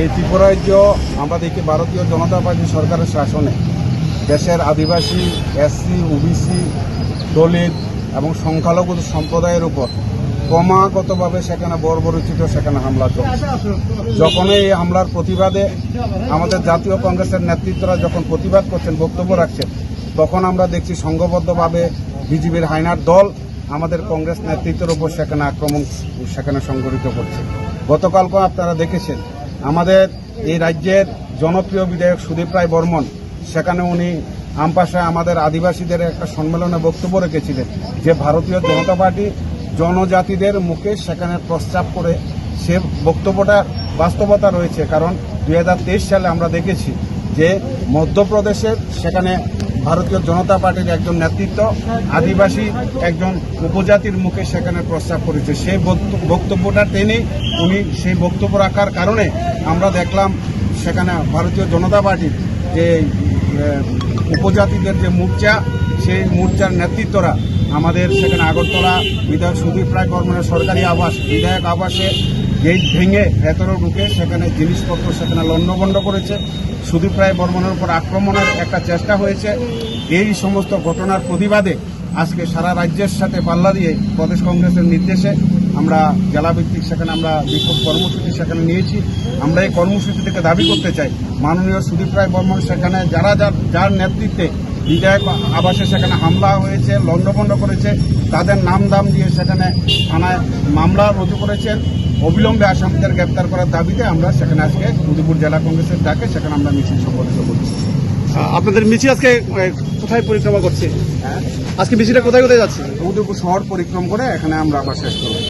এই ত্রিপুরা রাজ্য আমরা দেখি ভারতীয় জনতা পার্টি সরকারের শাসনে। দেশের আদিবাসী, এসসি, ওবিসি, দলিত এবং সংখ্যালঘু সম্প্রদায়ের উপর ক্রমাগতভাবে সেখানে বর্বরচিত সেখানে হামলা চলছে। যখন এই হামলার প্রতিবাদে আমাদের জাতীয় কংগ্রেসের নেতৃত্বরা যখন প্রতিবাদ করছেন, বক্তব্য রাখছেন, তখন আমরা দেখছি সংঘবদ্ধভাবে বিজেপির হাইনার দল আমাদের কংগ্রেস নেতৃত্বের উপর সেখানে আক্রমণ, সেখানে সংগঠিত করছে। গতকালকে আপনারা দেখেছেন আমাদের এই রাজ্যের জনপ্রিয় বিধায়ক সুদীপ রায় বর্মন, সেখানে উনি আমপাশায় আমাদের আদিবাসীদের একটা সম্মেলনে বক্তব্য রেখেছিলেন যে ভারতীয় জনতা পার্টি জনজাতিদের মুখে সেখানে প্রস্তাব করে সে বক্তব্যটা বাস্তবতা রয়েছে। কারণ দু হাজার তেইশ সালে আমরা দেখেছি যে মধ্যপ্রদেশের সেখানে ভারতীয় জনতা পার্টির একজন নেতৃত্ব, আদিবাসী একজন উপজাতির মুখে সেখানে প্রস্তাব করেছে। সেই বক্ত- বক্তব্যটা টেনে উনি সেই বক্তব্য রাখার কারণে আমরা দেখলাম সেখানে ভারতীয় জনতা পার্টির যে উপজাতিদের যে মোর্চা, সেই মোর্চার নেতৃত্বরা আমাদের সেখানে আগরতলা বিধায়ক সুদীপ রায় বর্মনের সরকারি আবাস, বিধায়ক আবাসে গেট ভেঙে ভেতরে ঢুকে সেখানে জিনিসপত্র সেখানে লণ্ডভণ্ড করেছে। সুদীপ রায় বর্মনের উপর আক্রমণের একটা চেষ্টা হয়েছে। এই সমস্ত ঘটনার প্রতিবাদে আজকে সারা রাজ্যের সাথে পাল্লা দিয়ে প্রদেশ কংগ্রেসের নির্দেশে আমরা জেলাভিত্তিক সেখানে আমরা বিক্ষোভ কর্মসূচি সেখানে নিয়েছি। আমরা এই কর্মসূচি থেকে দাবি করতে চাই, মাননীয় সুদীপ রায় বর্মন সেখানে যারা যার যার নেতৃত্বে বিধায়ক আবাসে সেখানে হামলা হয়েছে, লণ্ডভণ্ড করেছে, তাদের নাম দাম দিয়ে সেখানে থানায় মামলা রুজু করেছেন। অবিলম্বে আসামিদের গ্রেপ্তার করার দাবিতে আমরা সেখানে আজকে উদয়পুর জেলা কংগ্রেসের ডাকে সেখানে আমরা মিছিল সংগঠিত করছি আপনাদের মিছিল আজকে কোথায় পরিক্রমা করছে? আজকে মিছিলটা কোথায় কোথায় যাচ্ছে? উদয়পুর শহর পরিক্রম করে এখানে আমরা আবার শেষ করব।